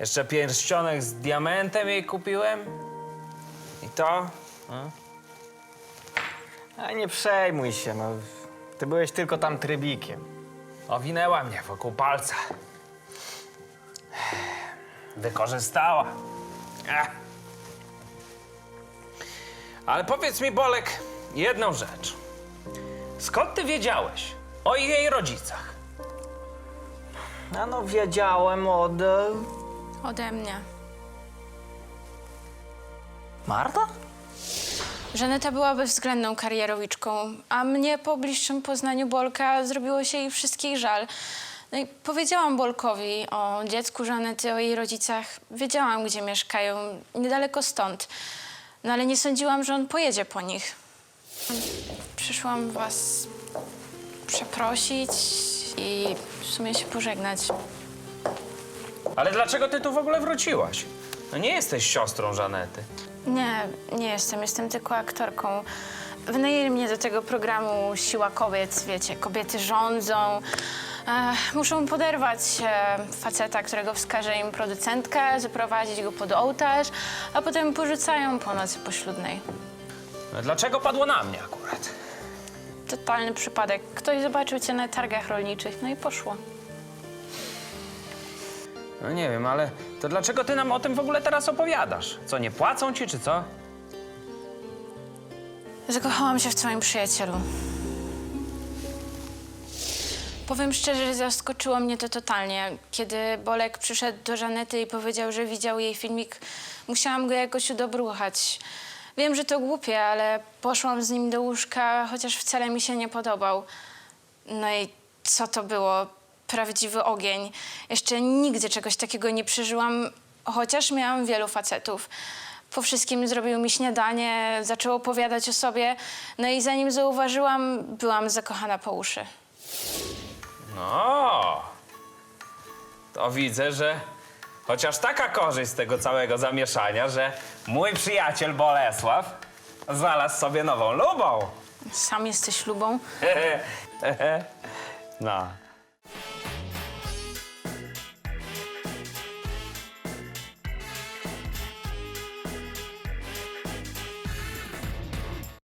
Jeszcze pierścionek z diamentem jej kupiłem. I to? A nie przejmuj się, no. Ty byłeś tylko tam trybikiem. Owinęła mnie wokół palca. Wykorzystała. Ech. Ale powiedz mi, Bolek, jedną rzecz. Skąd ty wiedziałeś o jej rodzicach? A no wiedziałem od... e, Ode mnie. Marta? Żaneta była bezwzględną karierowiczką, a mnie po bliższym poznaniu Bolka zrobiło się jej wszystkich żal. No i powiedziałam Bolkowi o dziecku Żanety, o jej rodzicach. Wiedziałam, gdzie mieszkają, niedaleko stąd. No ale nie sądziłam, że on pojedzie po nich. Przyszłam was przeprosić i w sumie się pożegnać. Ale dlaczego ty tu w ogóle wróciłaś? No nie jesteś siostrą Żanety. Nie, nie jestem. Jestem tylko aktorką. Wynajęli mnie do tego programu Siła Kobiet. Wiecie, kobiety rządzą. E, muszą poderwać e, faceta, którego wskaże im producentka, zaprowadzić go pod ołtarz, a potem porzucają po nocy poślubnej. No dlaczego padło na mnie akurat? Totalny przypadek. Ktoś zobaczył cię na targach rolniczych, no i poszło. No nie wiem, ale to dlaczego ty nam o tym w ogóle teraz opowiadasz? Co, nie płacą ci, czy co? Zakochałam się w twoim przyjacielu. Powiem szczerze, zaskoczyło mnie to totalnie. Kiedy Bolek przyszedł do Żanety i powiedział, że widział jej filmik, musiałam go jakoś udobruchać. Wiem, że to głupie, ale poszłam z nim do łóżka, chociaż wcale mi się nie podobał. No i co to było? Prawdziwy ogień. Jeszcze nigdy czegoś takiego nie przeżyłam, chociaż miałam wielu facetów. Po wszystkim zrobił mi śniadanie, zaczął opowiadać o sobie. No i zanim zauważyłam, byłam zakochana po uszy. No, to widzę, że chociaż taka korzyść z tego całego zamieszania, że mój przyjaciel Bolesław znalazł sobie nową lubą. Sam jesteś lubą. No,